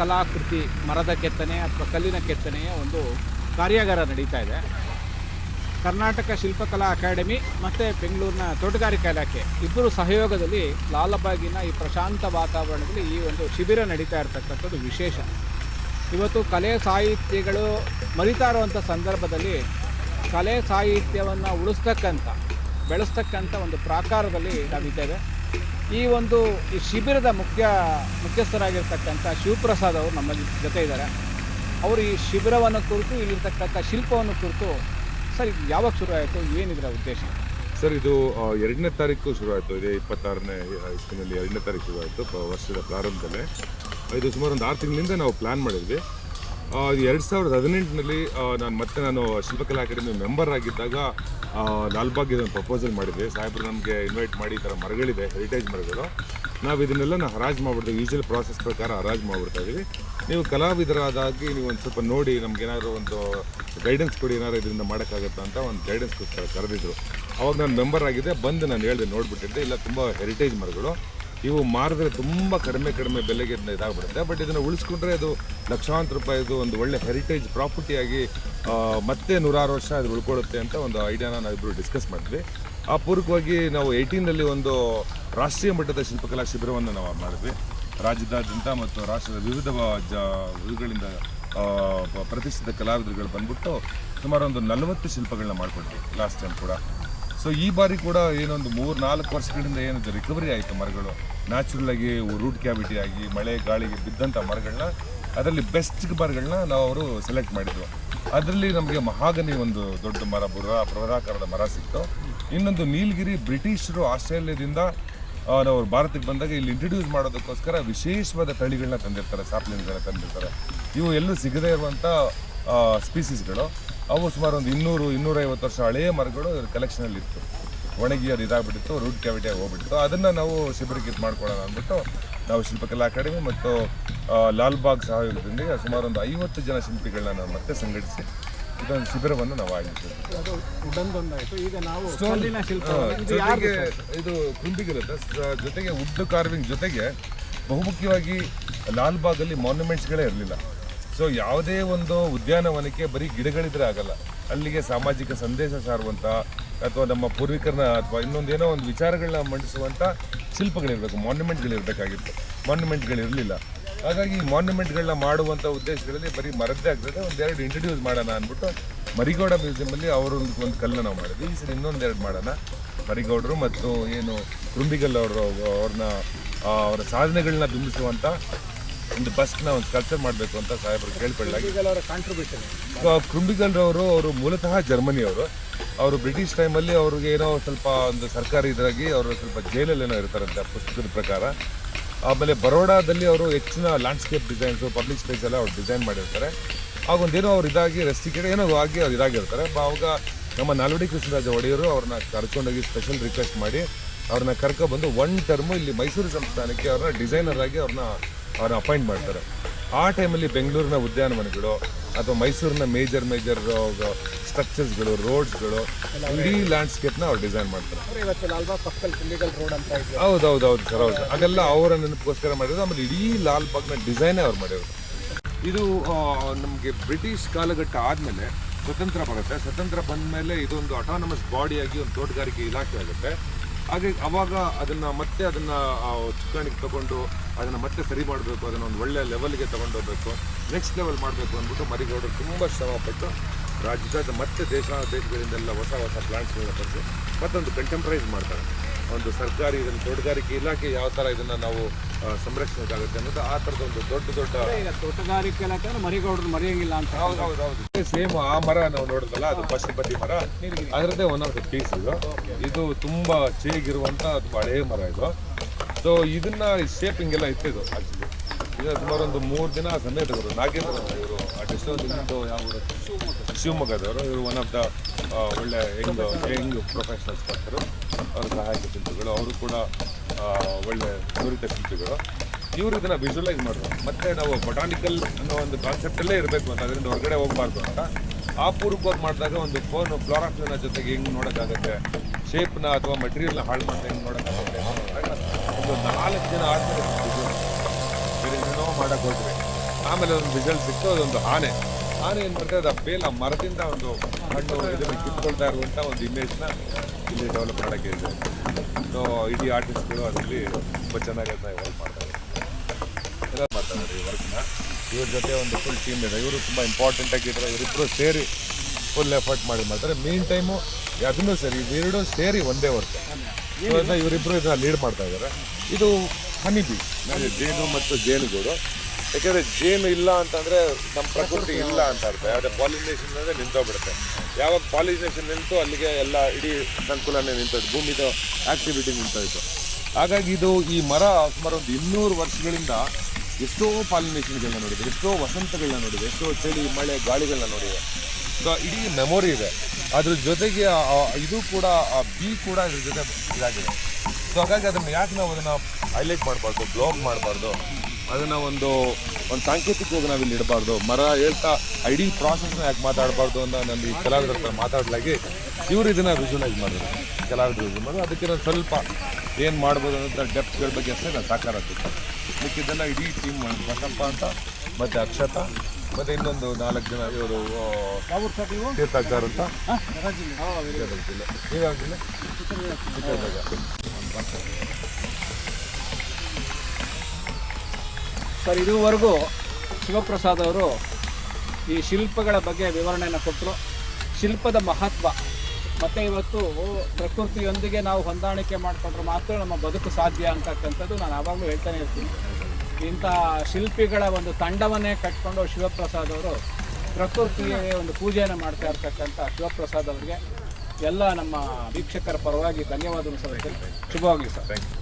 ಕಲಾಕೃತಿ ಮರದ ಕೆತ್ತನೆ ಅಥವಾ ಕಲ್ಲಿನ ಕೆತ್ತನೆಯ ಒಂದು ಕಾರ್ಯಾಗಾರ ನಡೀತಾ ಇದೆ. ಕರ್ನಾಟಕ ಶಿಲ್ಪಕಲಾ ಅಕಾಡೆಮಿ ಮತ್ತು ಬೆಂಗಳೂರಿನ ತೋಟಗಾರಿಕಾ ಇಲಾಖೆ ಇಬ್ಬರು ಸಹಯೋಗದಲ್ಲಿ ಲಾಲಬಾಗಿನ ಈ ಪ್ರಶಾಂತ ವಾತಾವರಣದಲ್ಲಿ ಈ ಒಂದು ಶಿಬಿರ ನಡೀತಾ ಇರತಕ್ಕಂಥದ್ದು ವಿಶೇಷ. ಇವತ್ತು ಕಲೆ ಸಾಹಿತ್ಯಗಳು ಮರಿತಾ ಇರುವಂಥ ಸಂದರ್ಭದಲ್ಲಿ ಕಲೆ ಸಾಹಿತ್ಯವನ್ನು ಉಳಿಸ್ತಕ್ಕಂಥ, ಬೆಳೆಸ್ತಕ್ಕಂಥ ಒಂದು ಪ್ರಾಕಾರದಲ್ಲಿ ನಾವಿದ್ದೇವೆ. ಈ ಒಂದು ಈ ಶಿಬಿರದ ಮುಖ್ಯ ಮುಖ್ಯಸ್ಥರಾಗಿರ್ತಕ್ಕಂಥ ಶಿವಪ್ರಸಾದ್ ಅವರು ನಮ್ಮ ಜೊತೆ ಇದ್ದಾರೆ. ಅವರು ಈ ಶಿಬಿರವನ್ನು ಕುರಿತು, ಇಲ್ಲಿರ್ತಕ್ಕಂಥ ಶಿಲ್ಪವನ್ನು ಕುರಿತು, ಸರ್ ಇದು ಯಾವಾಗ ಶುರು ಆಯಿತು? ಏನಿದರ ಉದ್ದೇಶ? ಸರ್, ಇದು ಎರಡನೇ ತಾರೀಕು ಶುರು ಆಯಿತು. ಇದೇ ಇಪ್ಪತ್ತಾರನೇ ಇಸ್ಟಿನಲ್ಲಿ ಎರಡನೇ ತಾರೀಕು ಶುರು ಆಯಿತು ವರ್ಷದ ಪ್ರಾರಂಭದಲ್ಲೇ. ಇದು ಸುಮಾರು ಒಂದು ಆರು ತಿಂಗಳಿಂದ ನಾವು ಪ್ಲ್ಯಾನ್ ಮಾಡಿದ್ವಿ. ಎರಡು ಸಾವಿರದ ಹದಿನೆಂಟರಲ್ಲಿ ನಾನು ಮತ್ತೆ ನಾನು ಶಿಲ್ಪಕಲಾ ಅಕಾಡೆಮಿ ಮೆಂಬರ್ ಆಗಿದ್ದಾಗ ಲಾಲ್ಬಾಗ್ ಇದನ್ನು ಪ್ರಪೋಸಲ್ ಮಾಡಿದ್ವಿ ಸಾಹೇಬರು ನಮಗೆ ಇನ್ವೈಟ್ ಮಾಡಿ ಈ ಥರ ಮರಗಳಿದೆ ಹೆರಿಟೇಜ್ ಮರಗಳು. ನಾವು ಇದನ್ನೆಲ್ಲ ನಾವು ಹರಾಜು ಮಾಡಿಬಿಡ್ತೀವಿ. ಯೂಶುವಲ್ ಪ್ರಾಸೆಸ್ ಪ್ರಕಾರ ಹರಾಜು ಮಾಡಿಬಿಡ್ತಾ ಇದ್ದೀವಿ ನೀವು ಕಲಾವಿದರಾದಾಗಿ ನೀವು ಒಂದು ಸ್ವಲ್ಪ ನೋಡಿ, ನಮ್ಗೆ ಏನಾದ್ರು ಒಂದು ಗೈಡೆನ್ಸ್ ಕೊಡಿ, ಏನಾದ್ರು ಇದರಿಂದ ಮಾಡೋಕ್ಕಾಗತ್ತಾ ಅಂತ ಒಂದು ಗೈಡೆನ್ಸ್ಗೋಸ್ಕರ ಕರೆದಿದ್ರು. ಅವಾಗ ನಾನು ಮೆಂಬರ್ ಆಗಿದ್ದೆ. ಬಂದು ನಾನು ಹೇಳಿದೆ, ನೋಡಿಬಿಟ್ಟಿದ್ದೆ. ಇಲ್ಲ, ತುಂಬ ಹೆರಿಟೇಜ್ ಮರಗಳು. ಇವು ಮಾರಿದ್ರೆ ತುಂಬ ಕಡಿಮೆ ಕಡಿಮೆ ಬೆಲೆಗೆ ಇದಾಗ್ಬಿಡುತ್ತೆ. ಬಟ್ ಇದನ್ನು ಉಳಿಸ್ಕೊಂಡ್ರೆ ಅದು ಲಕ್ಷಾಂತರ ರೂಪಾಯಿದು ಒಂದು ಒಳ್ಳೆ ಹೆರಿಟೇಜ್ ಪ್ರಾಪರ್ಟಿಯಾಗಿ ಮತ್ತೆ ನೂರಾರು ವರ್ಷ ಅದು ಉಳ್ಕೊಳ್ಳುತ್ತೆ ಅಂತ ಒಂದು ಐಡಿಯಾನ ನಾವಿಬ್ಬರು ಡಿಸ್ಕಸ್ ಮಾಡಿದ್ವಿ. ಆ ಪೂರ್ವಕವಾಗಿ ನಾವು ಏಯ್ಟೀನಲ್ಲಿ ಒಂದು ರಾಷ್ಟ್ರೀಯ ಮಟ್ಟದ ಶಿಲ್ಪಕಲಾ ಶಿಬಿರವನ್ನು ನಾವು ಮಾಡಿದ್ವಿ. ರಾಜ್ಯದಾದ್ಯಂತ ಮತ್ತು ರಾಷ್ಟ್ರದ ವಿವಿಧ ಜ ಇವುಗಳಿಂದ ಆ, ಪ್ರತಿಷ್ಠಿತ ಕಲಾವಿದರುಗಳು ಬಂದ್ಬಿಟ್ಟು ಸುಮಾರು ಒಂದು ನಲವತ್ತು ಶಿಲ್ಪಗಳನ್ನ ಮಾಡಿಕೊಟ್ವಿ ಲಾಸ್ಟ್ ಟೈಮ್ ಕೂಡ. ಸೊ ಈ ಬಾರಿ ಕೂಡ ಏನೊಂದು ಮೂರು, ನಾಲ್ಕು ವರ್ಷಗಳಿಂದ ಏನಿದೆ ರಿಕವರಿ ಆಯಿತು ಮರಗಳು. ನ್ಯಾಚುರಲ್ ಆಗಿ ರೂಟ್ ಕ್ಯಾವಿಟಿ ಆಗಿ, ಮಳೆ, ಗಾಳಿಗೆ ಬಿದ್ದಂಥ ಮರಗಳನ್ನ ಅದರಲ್ಲಿ ಬೆಸ್ಟ್ ಮರಗಳನ್ನ ನಾವು ಅವರು ಸೆಲೆಕ್ಟ್ ಮಾಡಿದ್ವು. ಅದರಲ್ಲಿ ನಮಗೆ ಮಹಾಗನಿ ಒಂದು ದೊಡ್ಡ ಮರ ಬುರ ಪ್ರವರಾಕಾರದ ಮರ ಸಿಕ್ತು. ಇನ್ನೊಂದು ನೀಲಗಿರಿ ಬ್ರಿಟಿಷರು ಆಸ್ಟ್ರೇಲಿಯಾದಿಂದ ನಾವು ಭಾರತಕ್ಕೆ ಬಂದಾಗ ಇಲ್ಲಿ ಇಂಟ್ರಡ್ಯೂಸ್ ಮಾಡೋದಕ್ಕೋಸ್ಕರ ವಿಶೇಷವಾದ ತಳಿಗಳನ್ನ ತಂದಿರ್ತಾರೆ ಸಾಪ್ಲಿನ್ಗಳನ್ನ ತಂದಿರ್ತಾರೆ. ಇವು ಎಲ್ಲೂ ಸಿಗದೇ ಇರುವಂಥ ಸ್ಪೀಸೀಸ್ಗಳು ಅವು ಸುಮಾರು ಒಂದು ಇನ್ನೂರು ಇನ್ನೂರೈವತ್ತು ವರ್ಷ ಹಳೆಯ ಮರಗಳು ಕಲೆಕ್ಷನಲ್ಲಿ ಇತ್ತು ಒಣಗಿ ಅದು ಇದಾಗ್ಬಿಟ್ಟಿತ್ತು ರೂಟ್ ಕ್ಯಾವಿಟಿಯಾಗಿ ಹೋಗ್ಬಿಟ್ಟಿತ್ತು. ಅದನ್ನು ನಾವು ಶಿಬಿರಕ್ಕೆ ಇದು ಮಾಡ್ಕೊಳ್ಳೋಣ ಅಂದ್ಬಿಟ್ಟು ನಾವು ಶಿಲ್ಪಕಲಾ ಅಕಾಡೆಮಿ ಮತ್ತು ಲಾಲ್ ಲಾಲ್ಬಾಗ್ ಸಹಯೋಗದೊಂದಿಗೆ ಸುಮಾರು ಒಂದು ಐವತ್ತು ಜನ ಶಿಲ್ಪಿಗಳನ್ನ ನಾವು ಮತ್ತೆ ಸಂಘಟಿಸಿ ಇದೊಂದು ಶಿಬಿರವನ್ನು ನಾವು ಆಯೋಜಿಸಿದ್ವಿ. ಜೊತೆಗೆ ಇದು ಕುಂಬಿಗಿರುತ್ತೆ. ಜೊತೆಗೆ ವುಡ್ ಕಾರ್ವಿಂಗ್ ಜೊತೆಗೆ ಬಹುಮುಖ್ಯವಾಗಿ ಲಾಲ್ಬಾಗಲ್ಲಿ ಮಾನ್ಯುಮೆಂಟ್ಸ್ಗಳೇ ಇರಲಿಲ್ಲ. ಸೊ ಯಾವುದೇ ಒಂದು ಉದ್ಯಾನವನಕ್ಕೆ ಬರೀ ಗಿಡಗಳಿದ್ರೆ ಆಗಲ್ಲ. ಅಲ್ಲಿಗೆ ಸಾಮಾಜಿಕ ಸಂದೇಶ ಸಾರುವಂಥ ಅಥವಾ ನಮ್ಮ ಪೂರ್ವಿಕರನ್ನ ಅಥವಾ ಇನ್ನೊಂದೇನೋ ಒಂದು ವಿಚಾರಗಳನ್ನ ಮಂಡಿಸುವಂಥ ಶಿಲ್ಪಗಳಿರಬೇಕು ಮಾನ್ಯುಮೆಂಟ್ಗಳಿರಬೇಕಾಗಿತ್ತು ಮಾನ್ಯುಮೆಂಟ್ಗಳಿರಲಿಲ್ಲ ಹಾಗಾಗಿ ಈ ಮಾನ್ಯುಮೆಂಟ್ಗಳನ್ನ ಮಾಡುವಂಥ ಉದ್ದೇಶಗಳಲ್ಲಿ ಬರೀ ಮರದ್ದೇ ಆಗ್ತದೆ. ಒಂದೆರಡು ಇಂಟ್ರಡ್ಯೂಸ್ ಮಾಡೋಣ ಅಂದ್ಬಿಟ್ಟು ಮರಿಗೌಡ ಮ್ಯೂಸಿಯಮಲ್ಲಿ ಅವರೊಂದು ಒಂದು ಕಲ್ಲನ್ನ ನಾವು ಮಾಡಿದ್ವಿ. ಈ ಸರಿ ಇನ್ನೊಂದೆರಡು ಮಾಡೋಣ. ಮರಿಗೌಡರು ಮತ್ತು ಏನು ಕುರುಂಬಿಗಲ್ ಅವರು, ಅವ್ರನ್ನ ಅವರ ಸಾಧನೆಗಳನ್ನ ಬಿಂಬಿಸುವಂಥ ಒಂದು ಬಸ್ನ ಒಂದು ಕಲ್ಚರ್ ಮಾಡಬೇಕು ಅಂತ ಸಾಹೇಬರು ಕೇಳ್ಪಡಲಾಗಿ ಈಗಲೂ ಅವರು ಅವರು ಮೂಲತಃ ಜರ್ಮನಿಯವರು. ಅವರು ಬ್ರಿಟಿಷ್ ಟೈಮಲ್ಲಿ ಅವ್ರಿಗೆ ಏನೋ ಸ್ವಲ್ಪ ಒಂದು ಸರ್ಕಾರಿ ಇದಾಗಿ ಅವರು ಸ್ವಲ್ಪ ಜೈಲಲ್ಲಿ ಏನೋ ಇರ್ತಾರಂತೆ ಪುಸ್ತಕದ ಪ್ರಕಾರ. ಆಮೇಲೆ ಬರೋಡಾದಲ್ಲಿ ಅವರು ಹೆಚ್ಚಿನ ಲ್ಯಾಂಡ್ಸ್ಕೇಪ್ ಡಿಸೈನ್ಸು ಪಬ್ಲಿಕ್ ಸ್ಪೇಸ್ ಎಲ್ಲ ಅವ್ರು ಡಿಸೈನ್ ಮಾಡಿರ್ತಾರೆ. ಆಗೊಂದೇನೋ ಅವ್ರು ಇದಾಗಿ ರೆಸ್ಟಿಕೇಟ್ ಏನೋ ಆಗಿ ಅವ್ರು ಇದಾಗಿರ್ತಾರೆ. ಆವಾಗ ಅವಾಗ ನಮ್ಮ ನಾಲ್ವಡಿ ಕೃಷ್ಣರಾಜ ಒಡೆಯರು ಅವ್ರನ್ನ ಕರ್ಕೊಂಡೋಗಿ ಸ್ಪೆಷಲ್ ರಿಕ್ವೆಸ್ಟ್ ಮಾಡಿ ಅವ್ರನ್ನ ಕರ್ಕೊಬಂದು ಒನ್ ಟರ್ಮು ಇಲ್ಲಿ ಮೈಸೂರು ಸಂಸ್ಥಾನಕ್ಕೆ ಅವ್ರನ್ನ ಡಿಸೈನರ್ ಆಗಿ ಅವ್ರನ್ನ ಅವ್ರನ್ನ ಅಪಾಯಿಂಟ್ ಮಾಡ್ತಾರೆ. ಆ ಟೈಮಲ್ಲಿ ಬೆಂಗಳೂರಿನ ಉದ್ಯಾನವನಗಳು ಅಥವಾ ಮೈಸೂರಿನ ಮೇಜರ್ ಮೇಜರ್ ಸ್ಟ್ರಕ್ಚರ್ಸ್ಗಳು ರೋಡ್ಸ್ಗಳು ಇಡೀ ಲ್ಯಾಂಡ್ಸ್ಕೇಪ್ನ ಅವ್ರು ಡಿಸೈನ್ ಮಾಡ್ತಾರೆ. ಹೌದೌದು ಹೌದು ಹೌದು ಹೌದು ಸರ್ ಹೌದು. ಅದೆಲ್ಲ ಅವರ ನೆನಪಿಗೋಸ್ಕರ ಮಾಡಿರೋದು ಆಮೇಲೆ ಇಡೀ ಲಾಲ್ ಬಾಗ್ನ ಡಿಸೈನೇ ಅವ್ರು ಮಾಡಿರೋದು. ಇದು ನಮಗೆ ಬ್ರಿಟಿಷ್ ಕಾಲಘಟ್ಟ ಆದಮೇಲೆ ಸ್ವತಂತ್ರ ಬರುತ್ತೆ ಸ್ವತಂತ್ರ ಬಂದ ಮೇಲೆ ಇದೊಂದು ಅಟಾನಮಸ್ ಬಾಡಿಯಾಗಿ ಒಂದು ತೋಟಗಾರಿಕೆ ಇಲಾಖೆ ಆಗುತ್ತೆ. ಹಾಗೆ ಅವಾಗ ಅದನ್ನ ಮತ್ತೆ ಅದನ್ನ ಚುಕ್ಕಾಣಿಗೆ ತಗೊಂಡು ಅದನ್ನ ಮತ್ತೆ ಸರಿ ಮಾಡಬೇಕು, ಅದನ್ನ ಒಂದು ಒಳ್ಳೆ ಲೆವೆಲ್ಗೆ ತಗೊಂಡೋಗ್ಬೇಕು ನೆಕ್ಸ್ಟ್ ಲೆವೆಲ್ ಮಾಡಬೇಕು ಅಂದ್ಬಿಟ್ಟು ಮರಿಗೌಡರು ತುಂಬ ಶ್ರಮಪಟ್ಟು ರಾಜ್ಯದ ಮತ್ತೆ ದೇಶ, ದೇಶಗಳಿಂದೆಲ್ಲ ಹೊಸ ಹೊಸ ಪ್ಲಾಂಟ್ಸ್ಗಳನ್ನ ತರಿಸಿ ಮತ್ತೊಂದು ಕಂಟೆಂಪ್ರೈಸ್ ಮಾಡ್ತಾರೆ. ಒಂದು ಸರ್ಕಾರಿ ಇದನ್ನು ತೋಟಗಾರಿಕೆ ಇಲಾಖೆ ಯಾವ ಥರ ಇದನ್ನು ನಾವು ಸಂರಕ್ಷಿಸಬೇಕಾಗುತ್ತೆ ಸಂರಕ್ಷಣೆಗಾಗುತ್ತೆ ಅನ್ನೋದು ಆ ಥರದ ಒಂದು ದೊಡ್ಡ ದೊಡ್ಡ ತೋಟಗಾರಿಕೆ ಇಲಾಖೆ ಅಂದ್ರೆ ಮರಿಗೌಡರು ಮರೆಯಂಗಿಲ್ಲ ಅಂತ ಹೌದು ಹೌದು ಹೌದು. ಸೇಮ್ ಆ ಮರ ನಾವು ನೋಡಿದ್ರಲ್ಲ ಅದು ಪಶುಪತಿ ಮರ. ಅದರದ್ದೇ ಒನ್ ಆಫ್ ದ ಪೀಸ್ ಇದು. ಇದು ತುಂಬಾ ಚೇಗಿರುವಂತ ತುಂಬಾ ಹಳೆಯ ಮರ ಇದು. ಸೊ ಇದನ್ನ ಶೇಪಿಂಗ್ ಎಲ್ಲ ಇತ್ತಿದ್ದು ಆಕ್ಚುಲಿ ಇದು ಸುಮಾರು ಒಂದು ಮೂರು ದಿನ ಸಮಯ ತಗೋರು ನಾಗೇಂದ್ರ ಇವರು ನಿಮ್ಮದು ಯಾವ? ಶಿವಮೊಗ್ಗದವರು. ಇವರು ಒನ್ ಆಫ್ ದ ಒಳ್ಳೆ ಹೆಂಗ್ ಹೆಂಗ್ ಪ್ರೊಫೆಷನಲ್ಸ್ ಬರ್ತಾರೆ ಅವ್ರ ಸಹಾಯಕ ಶಿಲ್ಪಿಗಳು, ಅವರು ಕೂಡ ಒಳ್ಳೆ ನುರಿತ ಶಿಲ್ಪಿಗಳು. ಇವರು ಇದನ್ನ ವಿಜುವಲೈಸ್ ಮಾಡೋದು ಮತ್ತೆ ನಾವು ಬೊಟಾನಿಕಲ್ ಅನ್ನೋ ಒಂದು ಕಾನ್ಸೆಪ್ಟಲ್ಲೇ ಇರಬೇಕು ಅಂತ, ಅದರಿಂದ ಹೊರಗಡೆ ಹೋಗಬಾರ್ದು ಅಂತ. ಆ ಪೂರ್ವಕವಾಗಿ ಮಾಡಿದಾಗ ಒಂದು ಫೋನ್ ಫ್ಲೋರಾಫ್ಲೋನ ಜೊತೆಗೆ ಹೆಂಗ್ ನೋಡೋಕ್ಕಾಗುತ್ತೆ? ಶೇಪ್ನ ಅಥವಾ ಮಟೀರಿಯಲ್ನ ಹಾಳು ಮಾಡ್ತಾ ಹೆಂಗ್ ನೋಡೋಕ್ಕಾಗುತ್ತೆ ಒಂದು ನಾಲ್ಕು ಜನ ಆದ್ಮೇಲೆ ಏನೋ ಮಾಡಕ್ ಹೋದ್ರೆ ಆಮೇಲೆ ಒಂದು ರಿಸಲ್ಟ್ ಸಿಕ್ತು ಅದೊಂದು ಆನೆ. ಆನೆ ಏನು ಮಾಡ್ತಾರೆ ಅದು ಬೇಲ ಮರದಿಂದ ಒಂದು ಹಣ್ಣು ಇದನ್ನು ಕಿತ್ಕೊಳ್ತಾ ಇರುವಂಥ ಒಂದು ಇಮೇಜ್ನ ಇಲ್ಲಿ ಡೆವಲಪ್ ಮಾಡೋಕ್ಕೆ ಇದೆ. ಸೊ ಇಡೀ ಆರ್ಟಿಸ್ಟ್ಗಳು ಅದರಲ್ಲಿ ತುಂಬ ಚೆನ್ನಾಗಿ ಅದನ್ನ ಇವಾಗ ಮಾಡ್ತಾರೆ. ಎಲ್ಲ ಮಾಡ್ತಾರೆ ಈ ವರ್ಕ್ನ ಇವ್ರ ಜೊತೆ ಒಂದು ಫುಲ್ ಟೀಮ್ ಇದೆ. ಇವರು ತುಂಬ ಇಂಪಾರ್ಟೆಂಟ್ ಆಗಿದ್ದಾರೆ ಇವರಿಬ್ಬರು ಸೇರಿ ಫುಲ್ ಎಫರ್ಟ್ ಮಾಡಿ ಮಾಡ್ತಾರೆ. ಮೇನ್ ಟೈಮು ಅದನ್ನು ಸರಿ, ಇವೆರಡೂ ಸೇರಿ ಒಂದೇ ವರ್ಕ್ ಇವರಿಬ್ಬರು ಇದನ್ನ ಲೀಡ್ ಮಾಡ್ತಾ ಇದ್ದಾರೆ. ಇದು ಹನಿಬಿ ಜೇನು ಮತ್ತು ಜೇನುಗೂಡು ಯಾಕಂದ್ರೆ ಜೇನು ಇಲ್ಲ ಅಂತಂದ್ರೆ ನಮ್ಮ ಪ್ರಕೃತಿ ಇಲ್ಲ ಅಂತ ಅರ್ಥ. ಯಾವುದೇ ಪಾಲಿನೇಷನ್ ಅಂದ್ರೆ ನಿಂತೋಗ್ಬಿಡುತ್ತೆ. ಯಾವಾಗ ಪಾಲಿನೇಷನ್ ನಿಂತು ಅಲ್ಲಿಗೆ ಎಲ್ಲ ಇಡೀ ಸಂಕುಲನೇ ನಿಂತೋಯ್ತು. ಭೂಮಿದು ಆಕ್ಟಿವಿಟಿ ನಿಂತೋಯ್ತು. ಹಾಗಾಗಿ ಇದು ಈ ಮರ ಸುಮಾರು ಒಂದು ಇನ್ನೂರು ವರ್ಷಗಳಿಂದ ಎಷ್ಟೋ ಪಾಲಿನೇಷನ್ಗಳನ್ನ ನೋಡಿದೆ. ಎಷ್ಟೋ ವಸಂತಗಳನ್ನ ನೋಡಿದೆ. ಎಷ್ಟೋ ಚಳಿ, ಮಳೆ, ಗಾಳಿಗಳನ್ನ ನೋಡಿದೆ. ಸೊ ಇಡೀ ಮೆಮೊರಿ ಇದೆ. ಅದ್ರ ಜೊತೆಗೆ ಇದು ಕೂಡ, ಆ ಬಿ ಕೂಡ ಇದ್ರ ಜೊತೆ ಇದಾಗಿದೆ. ಸೊ ಹಾಗಾಗಿ ಅದನ್ನು ಯಾಕೆ ನಾವು ಅದನ್ನು ಹೈಲೈಟ್ ಮಾಡಬಾರ್ದು ಬ್ಲಾಗ್ ಮಾಡಬಾರ್ದು? ಅದನ್ನ ಒಂದು ಒಂದು ಸಾಂಕೇತಿಕವಾಗಿ ನಾವು ಇಲ್ಲಿ ಇಡಬಾರ್ದು. ಮರ ಹೇಳ್ತಾ ಐಡಿ ಪ್ರಾಸೆಸ್ನ ಯಾಕೆ ಮಾತಾಡಬಾರ್ದು ಅಂತ ನಾನು ಈ ಕಲಾವಿದರ ಹತ್ರ ಮಾತಾಡ್ಲಾಗಿ ಇವರು ಇದನ್ನ ವಿಜುವಲೈಸ್ ಮಾಡಿದ್ರು. ಕಲಾವಿದರು ವಿಜುವಲ್ ಮಾಡಿದ್ರು. ಅದಕ್ಕೆ ನಾನು ಸ್ವಲ್ಪ ಏನು ಮಾಡ್ಬೋದು ಅಂತ ಡೆಪ್ತ್ಗಳ ಬಗ್ಗೆ ಅಷ್ಟೇ ನಾನು ಸಾಕಾರ ಆಗ್ತಿತ್ತು ಮಿಕ್ಕಿದ್ದೆಲ್ಲ ಇಡೀ ಟೀಮ್ ಬಸಪ್ಪ ಅಂತ ಮತ್ತು ಅಕ್ಷತ ಮತ್ತು ಇನ್ನೊಂದು ನಾಲ್ಕು ಜನ ಇವರು ತೀರ್ಥಾಗ್ತಾರ ಅಂತ. ಚಿತ್ರದುರ್ಗ ಸರ್, ಇದುವರೆಗೂ ಶಿವಪ್ರಸಾದ್ ಅವರು ಈ ಶಿಲ್ಪಗಳ ಬಗ್ಗೆ ವಿವರಣೆಯನ್ನು ಕೊಟ್ಟರು. ಶಿಲ್ಪದ ಮಹತ್ವ, ಮತ್ತು ಇವತ್ತು ಪ್ರಕೃತಿಯೊಂದಿಗೆ ನಾವು ಹೊಂದಾಣಿಕೆ ಮಾಡಿಕೊಂಡ್ರೆ ಮಾತ್ರ ನಮ್ಮ ಬದುಕು ಸಾಧ್ಯ ಅಂತಕ್ಕಂಥದ್ದು ನಾನು ಆವಾಗಲೂ ಹೇಳ್ತಾನೆ ಇರ್ತೀನಿ. ಇಂಥ ಶಿಲ್ಪಿಗಳ ಒಂದು ತಂಡವನ್ನೇ ಕಟ್ಕೊಂಡು ಶಿವಪ್ರಸಾದ್ ಅವರು ಪ್ರಕೃತಿಗೆ ಒಂದು ಪೂಜೆಯನ್ನು ಮಾಡ್ತಾ ಇರ್ತಕ್ಕಂಥ ಶಿವಪ್ರಸಾದ್ ಅವರಿಗೆ ಎಲ್ಲ ನಮ್ಮ ವೀಕ್ಷಕರ ಪರವಾಗಿ ಧನ್ಯವಾದಗಳು ಸರ್. ಶುಭವಾಗಲಿ ಸರ್. Thank you